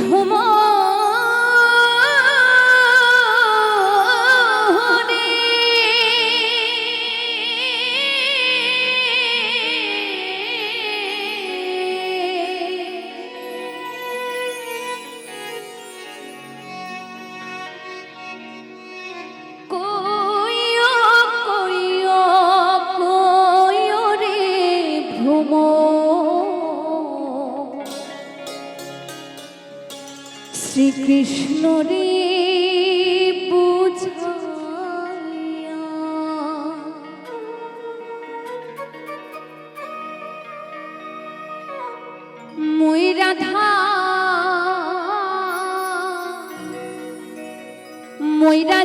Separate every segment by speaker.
Speaker 1: ভ্রমণে শ্রীকৃষ্ণ রে বুঝাইয়া। মই রাধা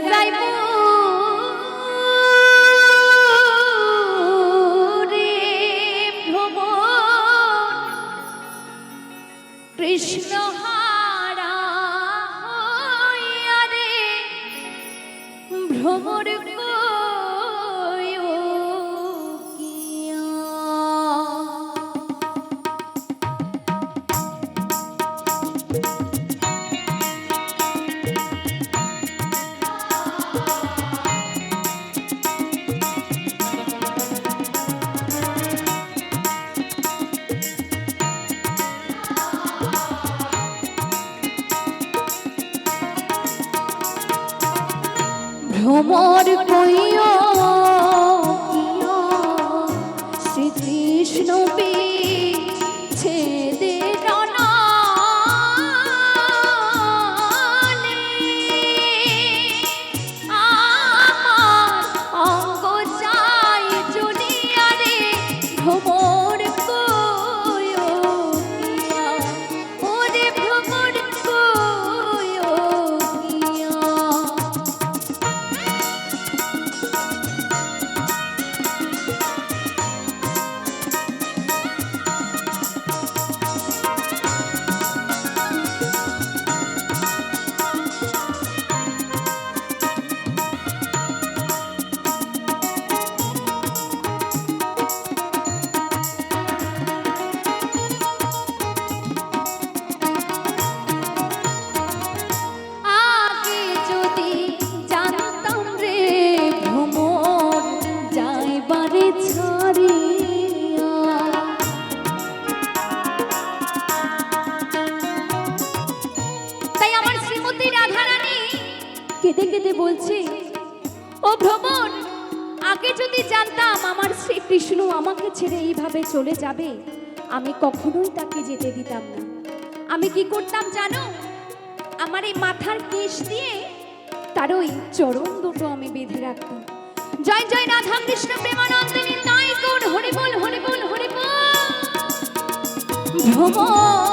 Speaker 1: যাইব ভ্রমর কইও ভ্রমর কইয় শ্রী শ্রীকৃষ্ণ ছেদে কেঁদে কেঁদে বলছে, ও ভ্রমণ, আগে যদি জানতাম আমার শ্রীকৃষ্ণ আমাকে ছেড়ে এইভাবে চলে যাবে, আমি কখনোই তাকে যেতে দিতাম না। আমি কি করতাম জানো? আমার এই মাথার কেশ দিয়ে তার ওই চরণ দুটো আমি বেঁধে রাখতাম। জয় জয় রাধা কৃষ্ণ প্রেমানন্দিনী তাই কোন হরি বল হরি বল হরি বল ভ্রমণ।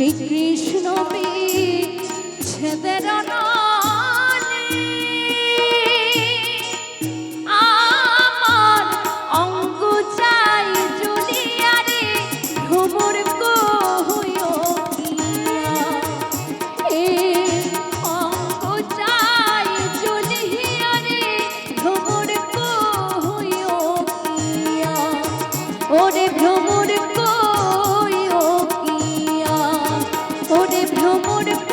Speaker 1: Shrikrishna No more.